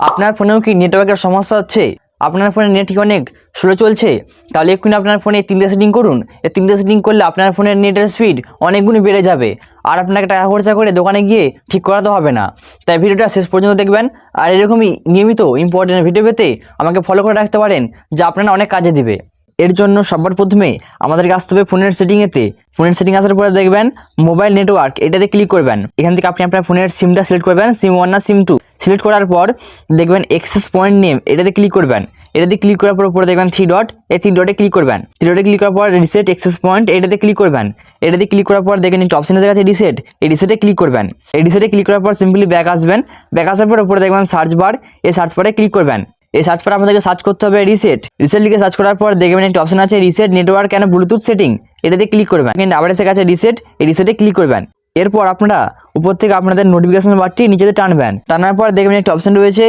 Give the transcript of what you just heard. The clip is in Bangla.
আপনার ফোনেও কি নেটওয়ার্কের সমস্যা হচ্ছে? আপনার ফোনে নেট কি অনেক স্লো চলছে। তাহলে এক্ষুনি আপনার ফোনে তিনটে সেটিং করুন। এই তিনটে সেটিং করলে আপনার ফোনের নেটের স্পিড অনেকগুণ বেড়ে যাবে। আর আপনাকে টাকা খরচা করে দোকানে গিয়ে ঠিক করাতে হবে না। তাই ভিডিওটা শেষ পর্যন্ত দেখবেন। আর এরকমই নিয়মিত ইম্পর্টেন্ট ভিডিও পেতে আমাকে ফলো করে রাখতে পারেন, যা আপনার অনেক কাজে দিবে। এর জন্য সবার প্রথমে আমাদেরকে আসতে হবে ফোনের সেটিংয়েতে ফোনের সেটিং আসার পরে দেখবেন মোবাইল নেটওয়ার্ক এটাতে ক্লিক করবেন। এখান থেকে আপনি আপনার ফোনের সিমটা সিলেক্ট করবেন সিম ওয়ান না সিম টু সিলেক্ট করার পর দেখবেন এক্সেস পয়েন্ট নেম এটাতে ক্লিক করবেন। এটাতে ক্লিক করার পর উপরে দেখবেন থ্রি ডট এই থ্রি ডটে ক্লিক করবেন। থ্রি ডটে ক্লিক করার পর রিসেট এক্সেস পয়েন্ট এটাতে ক্লিক করবেন। এটাতে ক্লিক করার পর দেখবেন একটা দেখা যাচ্ছে রিসেট এই রিসেটে ক্লিক করবেন। এই রিসেটে ক্লিক করার পর সিম্পলি ব্যাক আসবেন। ব্যাক আসার পর উপরে দেখবেন সার্চ বার এই সার্চ বারে ক্লিক করবেন। এই সার্চ বারে আমাদেরকে সার্চ করতে হবে রিসেট রিসেট লিখে সার্চ করার পর দেখবেন একটা অপশন আছে reset network and bluetooth setting এটাতে ক্লিক করবেন। এখানে আবার এসে গেছে রিসেট এই রিসেটে ক্লিক করবেন। এরপর আপনারা উপর থেকে আপনাদের নোটিফিকেশন বারটি নিচেতে টানবেন। টানার পর দেখবেন একটা অপশন রয়েছে